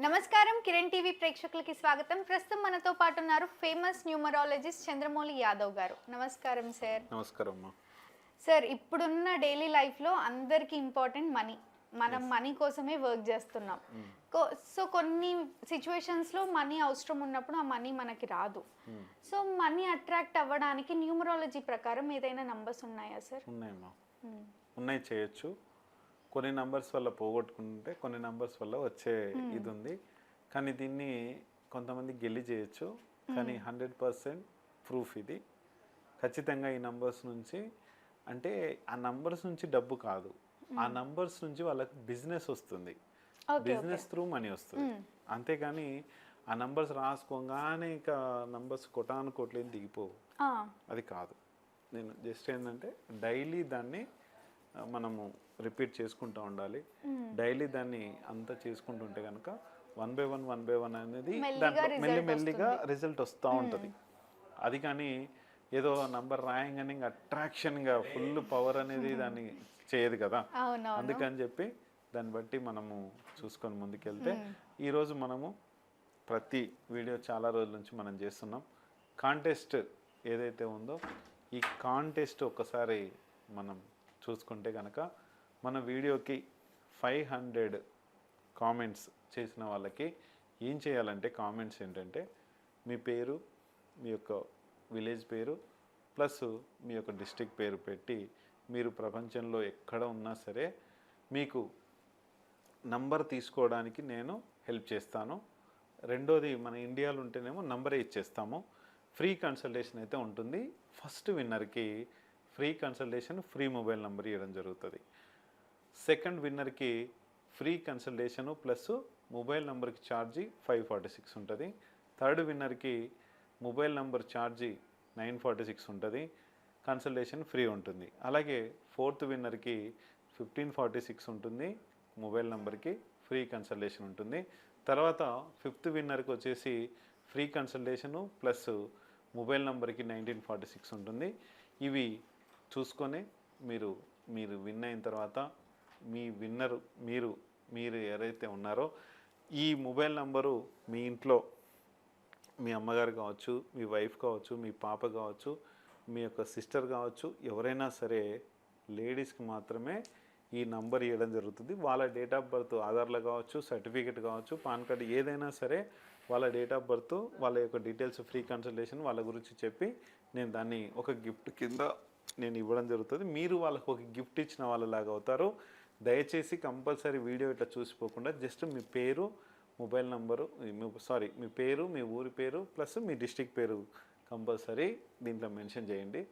నమస్కారం కిరణ్ టీవీ ప్రేక్షకులకి స్వాగతం. ప్రస్తుతం మనతో పాటు ఉన్నారు ఫేమస్ న్యూమరాలజిస్ట్ చంద్రమౌళి యాదవ్ గారు. నమస్కారం సార్. నమస్కారం సార్ ఇప్పుడున్న డైలీ లైఫ్లో అందరికీ ఇంపార్టెంట్ మనీ. మనం మనీ కోసమే వర్క్ చేస్తున్నాం. కో- సో కొన్ని సిచ్యువేషన్స్లో మనీ అవసరం ఉన్నప్పుడు ఆ మనీ మనకి రాదు. సో మనీ అట్రాక్ట్ అవ్వడానికి న్యూమరాలజీ ప్రకారం ఏదైనా నంబర్స్ ఉన్నాయా సార్? ఉన్నాయమ్మా. ఉన్నాయి చేయొచ్చు. కొన్ని నంబర్స్ వల్ల పోగొట్టుకుంటే కొన్ని నంబర్స్ వల్ల వచ్చే ఇది ఉంది కానీ దీన్ని కొంతమంది గెలి చేయొచ్చు. కానీ హండ్రెడ్ పర్సెంట్ ప్రూఫ్ ఇది. ఖచ్చితంగా ఈ నంబర్స్ నుంచి అంటే ఆ నంబర్స్ నుంచి డబ్బు కాదు. ఆ నంబర్స్ నుంచి వాళ్ళకి బిజినెస్ వస్తుంది. బిజినెస్ త్రూ మనీ వస్తుంది. అంతేగాని ఆ నంబర్స్ రాసుకోగానే ఇక నంబర్స్ కొటాను కోట్లేని దిగిపోవు. అది కాదు. నేను జస్ట్ ఏంటంటే డైలీ దాన్ని మనము రిపీట్ చేసుకుంటూ ఉండాలి. డైలీ దాన్ని అంతా చేసుకుంటుంటే కనుక one by one one by one అనేది దాంట్లో మెల్లి మెల్లిగా రిజల్ట్ వస్తూ ఉంటుంది. అది కానీ ఏదో నంబర్ రాయంగానే ఇంకా అట్రాక్షన్గా ఫుల్ పవర్ అనేది దాన్ని చేయదు కదా. అందుకని చెప్పి దాన్ని బట్టి మనము చూసుకొని ముందుకెళ్తే ఈరోజు మనము ప్రతి వీడియో చాలా రోజుల నుంచి మనం చేస్తున్నాం. కాంటెస్ట్ ఏదైతే ఉందో ఈ కాంటెస్ట్ ఒక్కసారి మనం చూసుకుంటే కనుక మన వీడియోకి ఫైవ్ హండ్రెడ్ కామెంట్స్ చేసిన వాళ్ళకి ఏం చేయాలంటే కామెంట్స్ ఏంటంటే మీ పేరు మీ యొక్క విలేజ్ పేరు ప్లస్ మీ యొక్క డిస్టిక్ పేరు పెట్టి మీరు ప్రపంచంలో ఎక్కడ ఉన్నా సరే మీకు నంబర్ తీసుకోవడానికి నేను హెల్ప్ చేస్తాను. రెండోది మన ఇండియాలో ఉంటేనేమో నంబరే ఇచ్చేస్తాము. ఫ్రీ కన్సల్టేషన్ అయితే ఉంటుంది. First విన్నర్కి free consultation free mobile number ఇవ్వడం జరుగుతుంది. సెకండ్ విన్నర్కి ఫ్రీ కన్సల్టేషను ప్లస్ మొబైల్ నెంబర్కి ఛార్జీ ఫైవ్ ఫార్టీ సిక్స్ ఉంటుంది. థర్డ్ విన్నర్కి మొబైల్ నెంబర్ ఛార్జీ నైన్ ఫార్టీ సిక్స్ ఉంటుంది. కన్సల్టేషన్ ఫ్రీ ఉంటుంది. అలాగే ఫోర్త్ విన్నర్కి ఫిఫ్టీన్ ఫార్టీ సిక్స్ ఉంటుంది. మొబైల్ నెంబర్కి ఫ్రీ కన్సల్టేషన్ ఉంటుంది. తర్వాత ఫిఫ్త్ విన్నర్కి వచ్చేసి ఫ్రీ కన్సల్టేషను ప్లస్ మొబైల్ నెంబర్కి నైన్టీన్ ఫార్టీ సిక్స్ ఉంటుంది. ఇవి చూసుకొని మీరు మీరు విన్ అయిన తర్వాత మీ విన్నరు మీరు మీరు ఎవరైతే ఉన్నారో ఈ మొబైల్ నంబరు మీ ఇంట్లో మీ అమ్మగారు కావచ్చు మీ వైఫ్ కావచ్చు మీ పాప కావచ్చు మీ యొక్క సిస్టర్ కావచ్చు ఎవరైనా సరే లేడీస్కి మాత్రమే ఈ నంబర్ ఇవ్వడం జరుగుతుంది. వాళ్ళ డేట్ ఆఫ్ బర్త్ ఆధార్లో కావచ్చు సర్టిఫికేట్ కావచ్చు పాన్ కార్డ్ ఏదైనా సరే వాళ్ళ డేట్ ఆఫ్ బర్త్ వాళ్ళ యొక్క డీటెయిల్స్ ఫ్రీ కన్సల్టేషన్ వాళ్ళ గురించి చెప్పి నేను దాన్ని ఒక గిఫ్ట్ కింద నేను ఇవ్వడం జరుగుతుంది. మీరు వాళ్ళకు ఒక గిఫ్ట్ ఇచ్చిన వాళ్ళలాగా అవుతారు. దయచేసి కంపల్సరీ వీడియో ఇట్లా చూసిపోకుండా జస్ట్ మీ పేరు మొబైల్ నంబరు సారీ మీ పేరు మీ ఊరి పేరు ప్లస్ మీ డిస్టిక్ పేరు కంపల్సరీ దీంట్లో మెన్షన్ చేయండి.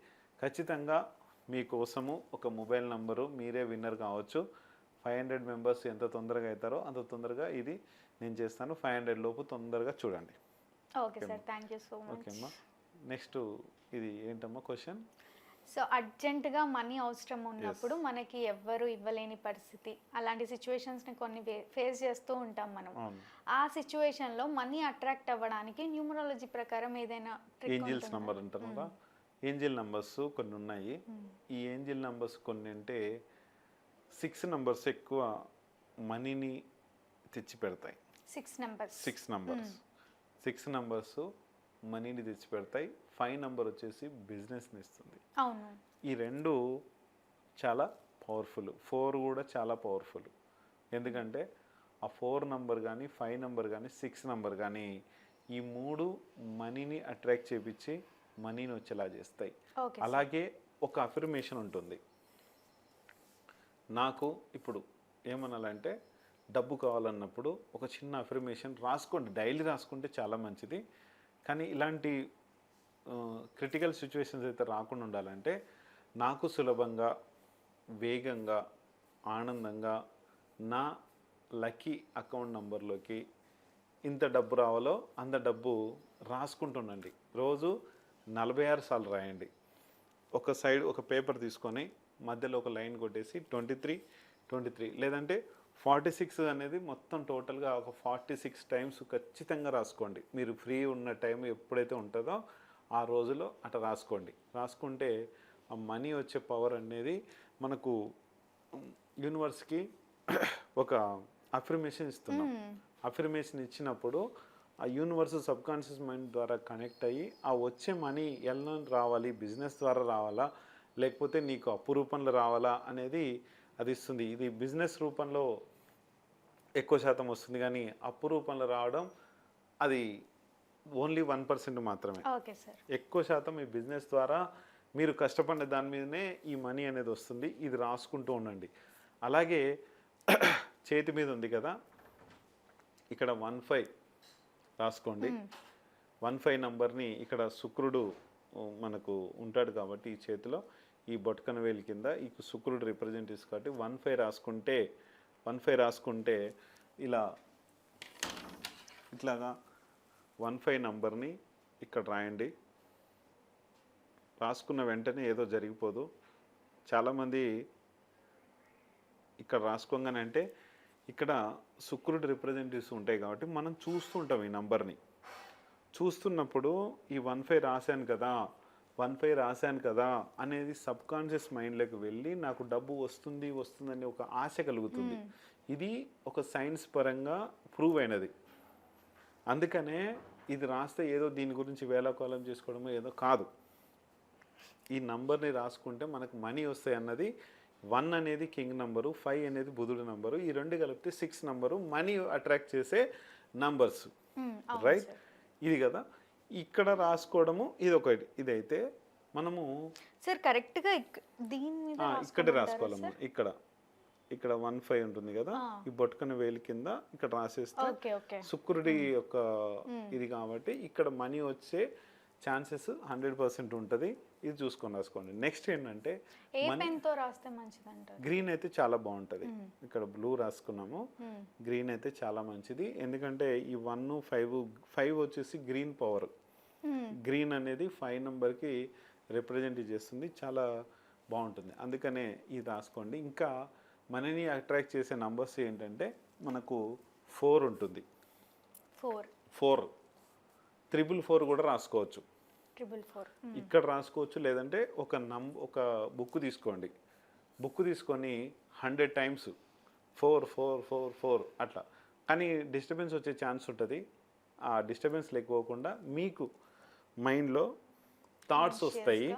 ఖచ్చితంగా మీకోసము ఒక మొబైల్ నంబరు మీరే విన్నర్ కావచ్చు. ఫైవ్ హండ్రెడ్ మెంబర్స్ ఎంత తొందరగా అవుతారో అంత తొందరగా ఇది నేను చేస్తాను. ఫైవ్ హండ్రెడ్ లోపు తొందరగా చూడండి. Okay sir thank you so much. Okay అమ్మా నెక్స్ట్ ఇది ఏంటమ్మా క్వశ్చన్? సో అర్జెంటుగా మనీ అవసరం ఉన్నప్పుడు మనకి ఎవ్వరు ఇవ్వలేని పరిస్థితి. అలాంటి సిచ్యువేషన్స్ని కొన్ని ఫేస్ చేస్తూ ఉంటాం మనం. ఆ సిచ్యువేషన్లో మనీ అట్రాక్ట్ అవ్వడానికి న్యూమరాలజీ ప్రకారం ఏదైనా ఏంజిల్స్? నంబర్ అంటారు ఏంజిల్ నంబర్స్ కొన్ని ఉన్నాయి. ఈ ఏంజిల్ నంబర్స్ కొన్ని అంటే సిక్స్ నంబర్స్ ఎక్కువ మనీని తెచ్చి పెడతాయి six numbers six numbers six numbers మనీని తెచ్చి పెడతాయి ఫైవ్ నంబర్ వచ్చేసి బిజినెస్ని ఇస్తుంది. అవును. ఈ రెండు చాలా పవర్ఫుల్ ఫోర్ కూడా చాలా పవర్ఫుల్. ఎందుకంటే ఆ ఫోర్ నంబర్ కానీ ఫైవ్ నంబర్ కానీ సిక్స్ నంబర్ కానీ ఈ మూడు మనీని అట్రాక్ట్ చేపించి మనీని వచ్చేలా చేస్తాయి. అలాగే ఒక అఫర్మేషన్ ఉంటుంది. నాకు ఇప్పుడు ఏమనాలంటే డబ్బు కావాలన్నప్పుడు ఒక చిన్న అఫర్మేషన్ రాసుకోండి. డైలీ రాసుకుంటే చాలా మంచిది. కానీ ఇలాంటి క్రిటికల్ సిచ్యువేషన్స్ అయితే రాకుండా ఉండాలంటే నాకు సులభంగా వేగంగా ఆనందంగా నా లక్కీ అకౌంట్ నంబర్లోకి ఇంత డబ్బు రావాలో అంత డబ్బు రాసుకుంటుండండి. రోజు నలభై ఆరు సార్లు రాయండి. ఒక సైడ్ ఒక పేపర్ తీసుకొని మధ్యలో ఒక లైన్ కొట్టేసి ట్వంటీ త్రీ ట్వంటీ త్రీ లేదంటే ఫార్టీ సిక్స్ అనేది మొత్తం టోటల్గా ఒక ఫార్టీ సిక్స్ టైమ్స్ ఖచ్చితంగా రాసుకోండి. మీరు ఫ్రీ ఉన్న టైం ఎప్పుడైతే ఉంటుందో ఆ రోజులో అట్లా రాసుకోండి. రాసుకుంటే ఆ మనీ వచ్చే పవర్ అనేది మనకు యూనివర్స్కి ఒక అఫర్మేషన్ ఇస్తున్నాం. అఫర్మేషన్ ఇచ్చినప్పుడు ఆ యూనివర్స్ సబ్ కాన్షియస్ మైండ్ ద్వారా కనెక్ట్ అయ్యి ఆ వచ్చే మనీ ఎలా రావాలి బిజినెస్ ద్వారా రావాలా లేకపోతే నీకు అప్పు రూపంలో రావాలా అనేది అది ఇస్తుంది. ఇది బిజినెస్ రూపంలో ఎక్కువ శాతం వస్తుంది కానీ అప్పు రూపంలో రావడం అది ఓన్లీ వన్ పర్సెంట్ మాత్రమే. Okay sir. ఎక్కువ శాతం ఈ బిజినెస్ ద్వారా మీరు కష్టపడిన దాని మీదనే ఈ మనీ అనేది వస్తుంది. ఇది రాసుకుంటూ ఉండండి. అలాగే చేతి మీద ఉంది కదా? ఇక్కడ వన్ ఫైవ్ రాసుకోండి. వన్ ఫైవ్ నంబర్ని ఇక్కడ శుక్రుడు మనకు ఉంటాడు కాబట్టి ఈ చేతిలో ఈ బొటకన వేలి కింద ఈ శుక్రుడు రిప్రజెంటేటివ్స్ కాబట్టి వన్ ఫైవ్ రాసుకుంటే వన్ ఫైవ్ రాసుకుంటే ఇలా ఇట్లాగా వన్ ఫైవ్ నంబర్ని ఇక్కడ రాయండి. రాసుకున్న వెంటనే ఏదో జరిగిపోదు. చాలామంది ఇక్కడ రాసుకోగానే అంటే ఇక్కడ శుక్రుడు రిప్రజెంటేటివ్స్ ఉంటాయి కాబట్టి మనం చూస్తుంటాం ఈ నంబర్ని. చూస్తున్నప్పుడు ఈ వన్ ఫైవ్ రాశాను కదా వన్ ఫైవ్ రాశాను కదా అనేది సబ్ కాన్షియస్ మైండ్లోకి వెళ్ళి నాకు డబ్బు వస్తుంది వస్తుందని ఒక ఆశ కలుగుతుంది. ఇది ఒక సైన్స్ పరంగా ప్రూవ్ అయినది. అందుకనే ఇది రాస్తే ఏదో దీని గురించి వేలాకోలం చేసుకోవడమో ఏదో కాదు. ఈ నంబర్ని రాసుకుంటే మనకు మనీ వస్తాయి అన్నది వన్ అనేది కింగ్ నంబరు ఫైవ్ అనేది బుధుడు నంబరు ఈ రెండు కలిపితే సిక్స్ నంబరు మనీ అట్రాక్ట్ చేసే నంబర్స్. రైట్. ఇది కదా. ఇక్కడ రాసుకోవడము ఇది ఒకటి ఇదైతే మనము సార్ కరెక్ట్గా ఇక్- దీని ఇక్కడే రాసుకోవాలమ్మా? ఇక్కడ. ఇక్కడ వన్ ఫైవ్ ఉంటుంది కదా. ఈ బొట్టుకన వేలి కింద ఇక్కడ రాసేస్తే శుక్రుడి యొక్క ఇది కాబట్టి ఇక్కడ మనీ వచ్చే ఛాన్సెస్ హండ్రెడ్ పర్సెంట్ ఉంటుంది. ఇది చూసుకొని రాసుకోండి. నెక్స్ట్ ఏంటంటే రాస్తే మంచిది గ్రీన్ అయితే చాలా బాగుంటుంది. ఇక్కడ బ్లూ రాసుకున్నాము. గ్రీన్ అయితే చాలా మంచిది. ఎందుకంటే ఈ వన్ ఫైవ్ ఫైవ్ వచ్చేసి గ్రీన్ పవర్. గ్రీన్ అనేది ఫైవ్ నెంబర్కి రిప్రజెంట్ చేస్తుంది. చాలా బాగుంటుంది. అందుకనే ఇది రాసుకోండి. ఇంకా మనని అట్రాక్ట్ చేసే నంబర్స్ ఏంటంటే మనకు ఫోర్ ఉంటుంది. ఫోర్. ఫోర్. త్రిబుల్ ఫోర్ కూడా రాసుకోవచ్చు. Triple four. ఇక్కడ రాసుకోవచ్చు లేదంటే ఒక నం ఒక బుక్ తీసుకోండి. బుక్ తీసుకొని hundred times four four four four అట్లా. కానీ డిస్టర్బెన్స్ వచ్చే ఛాన్స్ ఉంటుంది. ఆ డిస్టర్బెన్స్ లేకపోకుండా మీకు మైండ్లో థాట్స్ వస్తాయి.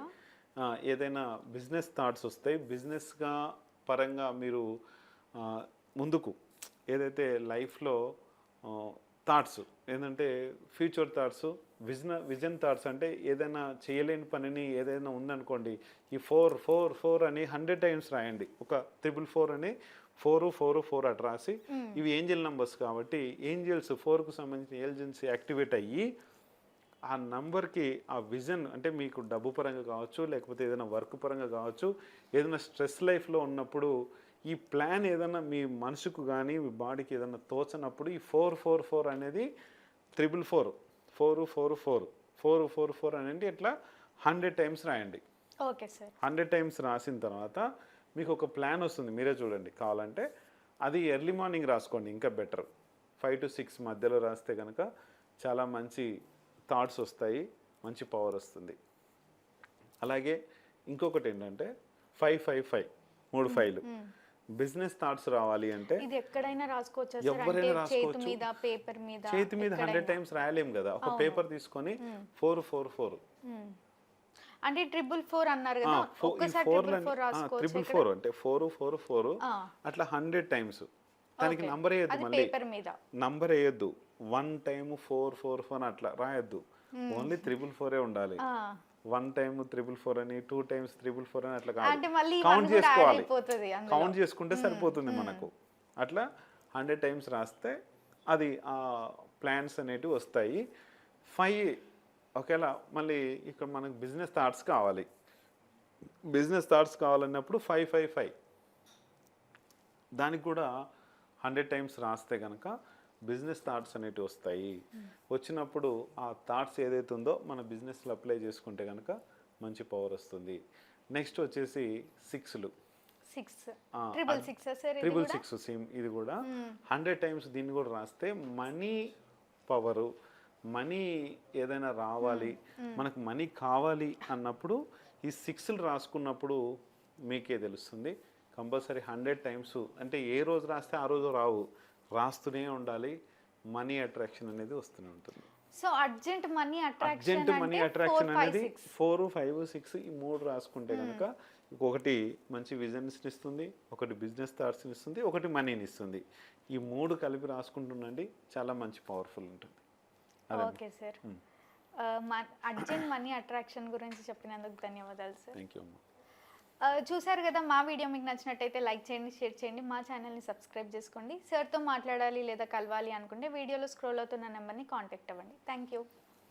ఏదైనా బిజినెస్ థాట్స్ వస్తాయి. బిజినెస్గా పరంగా మీరు ముందుకు ఏదైతే లైఫ్లో థాట్స్ ఏంటంటే future thoughts vision vision thoughts అంటే ఏదైనా చేయలేని పనిని ఏదైనా ఉందనుకోండి ఈ ఫోర్ ఫోర్ ఫోర్ అని హండ్రెడ్ టైమ్స్ రాయండి. ఒక త్రిపుల్ ఫోర్ అని ఫోర్ ఫోర్ ఫోర్ అటు రాసి ఇవి ఏంజల్ నంబర్స్ కాబట్టి ఏంజల్స్ ఫోర్కు సంబంధించిన ఏజెన్సీ యాక్టివేట్ అయ్యి ఆ నంబర్కి ఆ విజన్ అంటే మీకు డబ్బు పరంగా కావచ్చు లేకపోతే ఏదైనా వర్క్ పరంగా కావచ్చు ఏదైనా స్ట్రెస్ లైఫ్లో ఉన్నప్పుడు ఈ ప్లాన్ ఏదైనా మీ మనసుకు కానీ మీ బాడీకి ఏదైనా తోచనప్పుడు ఈ ఫోర్ ఫోర్ ఫోర్ అనేది triple four four four four four four four అనేది ఇట్లా హండ్రెడ్ టైమ్స్ రాయండి. Okay sir. హండ్రెడ్ టైమ్స్ రాసిన తర్వాత మీకు ఒక ప్లాన్ వస్తుంది మీరే చూడండి కావాలంటే. అది ఎర్లీ మార్నింగ్ రాసుకోండి ఇంకా బెటర్. ఫైవ్ టు సిక్స్ మధ్యలో రాస్తే కనుక చాలా మంచి థాట్స్ వస్తాయి మంచి పవర్ వస్తుంది. అలాగే ఇంకొకటి ఏంటంటే ఫైవ్ ఫైవ్ ఫైవ్ మూడు ఫైవ్లు బిజినెస్ థాట్స్ రావాలి అంటే ఇది ఎక్కడైనా రాసుకోవచ్చా ఎవరైనా చేతి రాసుకోవచ్చు. మీద పేపర్ మీద చేతి మీద హండ్రెడ్ టైమ్స్ రాయలేం కదా. ఒక పేపర్ తీసుకొని ఫోర్ ఫోర్ ఫోర్. అంటే ట్రిపుల్ ఫోర్ అన్నారు కదా. ట్రిపుల్ ఫోర్ అంటే ఫోర్ ఫోర్ ఫోర్. అట్లా హండ్రెడ్ టైమ్స్ దానికి. నంబర్ వేయద్దు మళ్ళీ. నంబర్ వేయద్దు. One time four four four అట్లా రాయొద్దు. ఓన్లీ త్రిబుల్ ఫోరే ఉండాలి. వన్ టైమ్ త్రిబుల్ ఫోర్ అని టూ టైమ్స్ త్రిబుల్ ఫోర్ అని అట్లా కౌంట్ చేసుకోవాలి. కౌంట్ చేసుకుంటే సరిపోతుంది మనకు. అట్లా హండ్రెడ్ టైమ్స్ రాస్తే అది ఆ ప్లాన్స్ అనేటివి వస్తాయి. ఫైవ్ ఒకేలా మళ్ళీ ఇక్కడ మనకు బిజినెస్ థాట్స్ కావాలి. బిజినెస్ థాట్స్ కావాలన్నప్పుడు ఫైవ్ ఫైవ్ ఫైవ్. దానికి కూడా హండ్రెడ్ టైమ్స్ రాస్తే కనుక బిజినెస్ థాట్స్ అనేటివి వస్తాయి. వచ్చినప్పుడు ఆ థాట్స్ ఏదైతే ఉందో మన బిజినెస్లో అప్లై చేసుకుంటే కనుక మంచి పవర్ వస్తుంది. నెక్స్ట్ వచ్చేసి సిక్స్లు. ట్రిపుల్ సిక్స్ సేమ్ ఇది కూడా. హండ్రెడ్ టైమ్స్ దీన్ని కూడా రాస్తే మనీ పవరు మనీ ఏదైనా రావాలి మనకు మనీ కావాలి అన్నప్పుడు ఈ సిక్స్లు రాసుకున్నప్పుడు మీకే తెలుస్తుంది. కంపల్సరీ హండ్రెడ్ టైమ్స్ అంటే ఏ రోజు రాస్తే ఆ రోజు రావు. రాస్తూనే ఉండాలి. మనీ అట్రాక్షన్ అనేది వస్తూనే ఉంటుంది. So urgent money attraction urgent money అంటే అట్రాక్షన్ అనేది ఫోర్ ఫైవ్ సిక్స్ ఈ మూడు రాసుకుంటే కనుక ఒకటి మంచి విజన్స్ ఇస్తుంది ఒకటి బిజినెస్ థాట్స్ ఇస్తుంది ఒకటి మనీని ఇస్తుంది. ఈ మూడు కలిపి రాసుకుంటుండండి చాలా మంచి పవర్ఫుల్ ఉంటుంది. Okay sir Hmm. Urgent money attraction గురించి చెప్పినందుకు ధన్యవాదాలు సార్ థ్యాంక్ యూ అమ్మా. చూసారు కదా మా వీడియో మీకు నచ్చినట్టయితే లైక్ చేయండి షేర్ చేయండి. మా ఛానల్ని సబ్స్క్రైబ్ చేసుకోండి. సార్తో మాట్లాడాలి లేదా కలవాలి అనుకుంటే వీడియోలో స్క్రోల్ అవుతున్న నెంబర్ని కాంటాక్ట్ అవ్వండి. Thank you.